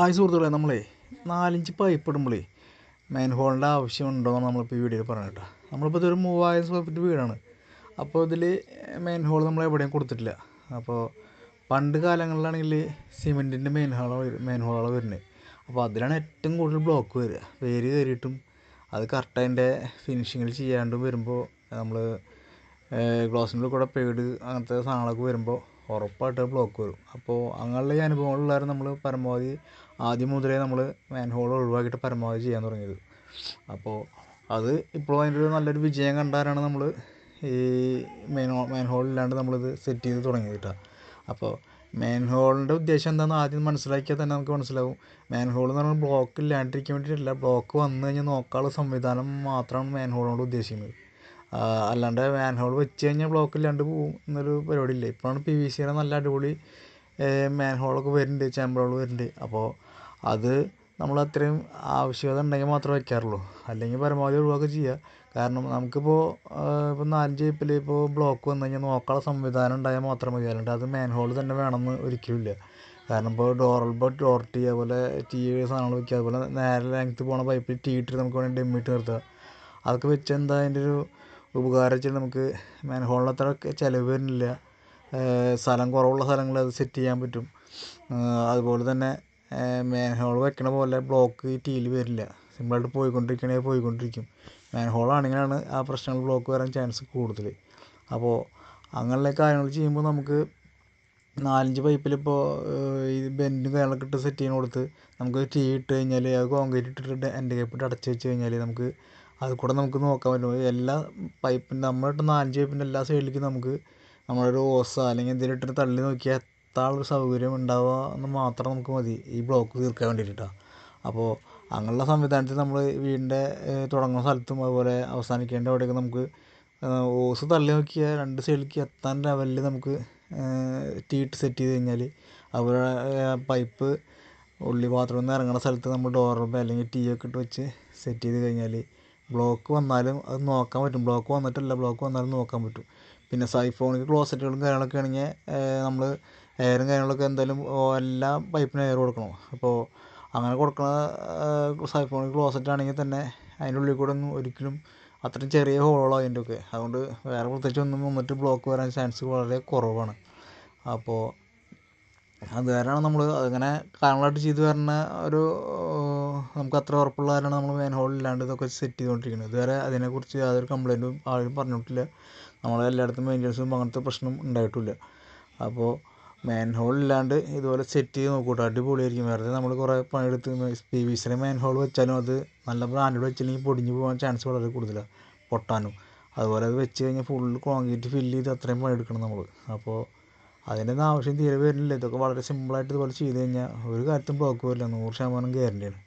ആയി സുഹൃത്തുക്കളെ നമ്മളേ നാലഞ്ച് പൈപ്പ് ഇടുമ്പോഴേ മെയിൻ ഹോളിന്റെ ആവശ്യമുണ്ടോ എന്നാണ് നമ്മളിപ്പോൾ ഈ വീഡിയോയിൽ പറയുന്നത് കേട്ടോ. നമ്മളിപ്പോൾ ഇതൊരു മൂവായിരം സ്ക്വയർ ഫീറ്റ് വീടാണ്. അപ്പോൾ ഇതിൽ മെയിൻ ഹോൾ നമ്മൾ എവിടെയും കൊടുത്തിട്ടില്ല. അപ്പോൾ പണ്ട് കാലങ്ങളിലാണെങ്കിൽ സിമെന്റിന്റെ മെയിൻ ഹോളോ മെയിൻ ഹോളോ വരുന്നത് അപ്പോൾ അതിലാണ് ഏറ്റവും കൂടുതൽ ബ്ലോക്ക് വരിക. വേര് കയറിയിട്ടും അത് കറക്റ്റ് അതിന്റെ ഫിനിഷിങ്ങിൽ ചെയ്യാണ്ട് വരുമ്പോൾ നമ്മൾ ഗ്ലാസിന്റെ കൂടെ പേട് അങ്ങനത്തെ സാധനങ്ങളൊക്കെ വരുമ്പോൾ ഉറപ്പായിട്ട് ബ്ലോക്ക് വരും. അപ്പോൾ അങ്ങനെയുള്ള ഈ അനുഭവങ്ങളിലാണ് നമ്മൾ പരമാവധി ആദ്യം മുതലേ നമ്മൾ മാൻഹോൾ ഒഴിവാക്കിയിട്ട് പരമാവധി ചെയ്യാൻ തുടങ്ങിയത്. അപ്പോൾ അത് ഇപ്പോൾ അതിന്റെ നല്ലൊരു വിജയം കണ്ടാലാണ് നമ്മൾ ഈ മെയിൻ മാൻഹോൾ ഹോൾ ഇല്ലാണ്ട് നമ്മളിത് സെറ്റ് ചെയ്ത് തുടങ്ങിയത് കേട്ടോ അപ്പോൾ മാൻഹോളിന്റെ ഉദ്ദേശം എന്താണെന്ന് ആദ്യം മനസ്സിലാക്കിയാൽ തന്നെ നമുക്ക് മനസ്സിലാവും. മാൻഹോൾ എന്ന് പറഞ്ഞാൽ ബ്ലോക്ക് ഇല്ലാണ്ടിരിക്കാൻ വേണ്ടിയിട്ടില്ല ബ്ലോക്ക് വന്നു കഴിഞ്ഞാൽ നോക്കാനുള്ള സംവിധാനം മാത്രമാണ് മാൻഹോളിനോട് ഹോളിനോട് ഉദ്ദേശിക്കുന്നത്. അല്ലാണ്ട് മാൻഹോൾ വെച്ച് കഴിഞ്ഞാൽ ബ്ലോക്ക് ഇല്ലാണ്ട് പോകും എന്നൊരു പരിപാടിയില്ല. ഇപ്പോഴാണ് പി വി സിയുടെ നല്ല അടിപൊളി മാൻ ഹോളൊക്കെ വരുന്നുണ്ട് ചേമ്പറുകൾ വരുന്നുണ്ട്. അപ്പോൾ അത് നമ്മൾ അത്രയും ആവശ്യകത ഉണ്ടെങ്കിൽ മാത്രമേ വയ്ക്കാറുള്ളൂ അല്ലെങ്കിൽ പരമാവധി ഒഴിവാക്കുക ചെയ്യുക കാരണം നമുക്കിപ്പോൾ ഇപ്പോൾ നാലഞ്ച് പൈപ്പിൽ ഇപ്പോൾ ബ്ലോക്ക് വന്നു കഴിഞ്ഞാൽ നോക്കാനുള്ള സംവിധാനം ഉണ്ടായാൽ മാത്രം മതി. അല്ലാണ്ട് അത് മാൻഹോൾ തന്നെ വേണമെന്ന് ഒരിക്കലും ഇല്ല. കാരണം ഇപ്പോൾ ഡോറൽ ഡോറൽബോ ഡോർ ടീ അതുപോലെ ടീ സാധനങ്ങൾ വയ്ക്കുക അതുപോലെ നേരെ ലെങ്ത്ത് പോണ പൈപ്പിൽ ടീ ഇട്ടിട്ട് നമുക്ക് വേണമെങ്കിൽ ഡെമ്മിട്ട് നിർത്തുക അതൊക്കെ വെച്ച് എന്താ അതിന്റെ ഒരു ഉപകാരം വെച്ചാൽ നമുക്ക് മാൻഹോളിനത്ര ചിലവ് വരുന്നില്ല. സ്ഥലം കുറവുള്ള സ്ഥലങ്ങളിൽ അത് സെറ്റ് ചെയ്യാൻ പറ്റും. അതുപോലെ തന്നെ മാൻഹോൾ വെക്കണ പോലെ ബ്ലോക്ക് ടീൽ വരില്ല. സിമ്പിളായിട്ട് പോയിക്കൊണ്ടിരിക്കണേ പോയിക്കൊണ്ടിരിക്കും. മാൻഹോൾ ആണെങ്കിലാണ് ആ പ്രശ്നങ്ങൾ ബ്ലോക്ക് വരാൻ ചാൻസ് കൂടുതൽ അപ്പോൾ അങ്ങനെയുള്ള കാര്യങ്ങൾ ചെയ്യുമ്പോൾ നമുക്ക് നാലഞ്ച് പൈപ്പിലിപ്പോൾ ഈ ബെൻഡും കാര്യങ്ങളൊക്കെ ഇട്ട് സെറ്റ് ചെയ്യണ കൊടുത്ത് നമുക്ക് ടീ ഇട്ട് കഴിഞ്ഞാൽ അത് കോൺക്രീറ്റ് ഇട്ടിട്ട് എന്റെ കപ്പിട്ട് അടച്ച് വെച്ച് കഴിഞ്ഞാൽ നമുക്ക് അത് കൂടെ നമുക്ക് നോക്കാൻ പറ്റും. എല്ലാ പൈപ്പിന്റെ നമ്മളിട്ട് നാലഞ്ച് പൈപ്പിന്റെ എല്ലാ സൈഡിലേക്കും നമുക്ക് നമ്മളൊരു ഓസ അല്ലെങ്കിൽ എന്തെങ്കിലും ഇട്ടിട്ട് തള്ളി നോക്കിയാൽ എത്താനുള്ള സൗകര്യം ഉണ്ടാവുക എന്ന് മാത്രം നമുക്ക് മതി. ഈ ബ്ലോക്ക് തീർക്കാൻ വേണ്ടിയിട്ടാണ് അപ്പോൾ അങ്ങനെയുള്ള സംവിധാനത്തിൽ നമ്മൾ വീടിന്റെ തുടങ്ങുന്ന സ്ഥലത്തും അതുപോലെ അവസാനിക്കേണ്ട അവിടെയൊക്കെ നമുക്ക് ഓസ് തള്ളി നോക്കിയാൽ രണ്ട് സൈഡിലേക്ക് എത്താൻ ലെവലിൽ നമുക്ക് തീട്ട് സെറ്റ് ചെയ്ത് കഴിഞ്ഞാൽ അതുപോലെ പൈപ്പ് ഉള്ളി ബാത്റൂമിൽ നിന്ന് ഇറങ്ങുന്ന സ്ഥലത്ത് നമ്മൾ ഡോറും അല്ലെങ്കിൽ ടീ ഒക്കെ ഇട്ട് വെച്ച് സെറ്റ് ചെയ്ത് കഴിഞ്ഞാൽ ബ്ലോക്ക് വന്നാലും അത് നോക്കാൻ പറ്റും. ബ്ലോക്ക് വന്നിട്ടില്ല ബ്ലോക്ക് വന്നാലും നോക്കാൻ പറ്റും. പിന്നെ സൈഫോണിക് ക്ലോസറ്റുകളും കാര്യങ്ങളൊക്കെ ആണെങ്കിൽ നമ്മൾ എയറും കാര്യങ്ങളൊക്കെ എന്തായാലും എല്ലാ പൈപ്പിനും എയർ കൊടുക്കണം. അപ്പോൾ അങ്ങനെ കൊടുക്കുന്ന സൈഫോണിക് ക്ലോസറ്റ് ആണെങ്കിൽ തന്നെ അതിന്റെ ഉള്ളിൽ കൂടെ ഒന്നും ഒരിക്കലും അത്രയും ചെറിയ ഹോളോ അതിന്റെ ഒക്കെ. അതുകൊണ്ട് വേറെ പ്രത്യേകിച്ച് ഒന്നും വന്നിട്ട് ബ്ലോക്ക് വരാൻ ചാൻസ് വളരെ കുറവാണ്. അപ്പോൾ അത് കാരണമാണ് നമ്മൾ അങ്ങനെ കാരണമായിട്ട് ചെയ്തു വരുന്ന ഒരു നമുക്ക് അത്ര ഉറപ്പുള്ള കാരണമാണ് നമ്മൾ ഇല്ലാണ്ട് ഇതൊക്കെ സെറ്റ് ചെയ്തുകൊണ്ടിരിക്കുന്നത്. ഇതുവരെ അതിനെക്കുറിച്ച് യാതൊരു കംപ്ലൈന്റും ആരും പറഞ്ഞിട്ടില്ല. നമ്മളെ എല്ലായിടത്തും മെയിന്റനൻസും അങ്ങനത്തെ പ്രശ്നം ഉണ്ടായിട്ടില്ല. അപ്പോൾ ഇല്ലാണ്ട് ഇതുപോലെ സെറ്റ് ചെയ്ത് നോക്കൂട്ടോ. അടിപൊളിയായിരിക്കും. വെറുതെ നമ്മൾ കുറേ പണിയെടുത്ത് പി വി സിയുടെ ഹോൾ വെച്ചാലും അത് നല്ല ബ്രാൻഡഡ് വെച്ചില്ലെങ്കിൽ പൊടിഞ്ഞ് പോകാൻ ചാൻസ് വളരെ കൂടുതലാണ് പൊട്ടാനും. അതുപോലെ അത് വെച്ച് കഴിഞ്ഞാൽ ഫുൾ കോൺക്രീറ്റ് ഫില്ല് ചെയ്ത് അത്രയും പണിയെടുക്കണം നമ്മൾ. അപ്പോൾ അതിന്റെ ആവശ്യം തീരെ വരുന്നില്ല. ഇതൊക്കെ വളരെ സിമ്പിളായിട്ട് ഇതുപോലെ ചെയ്ത് കഴിഞ്ഞാൽ ഒരു കാര്യത്തും ബ്ലോക്ക് നൂറ് ശതമാനം ഗ്യാരണ്ടിയാണ്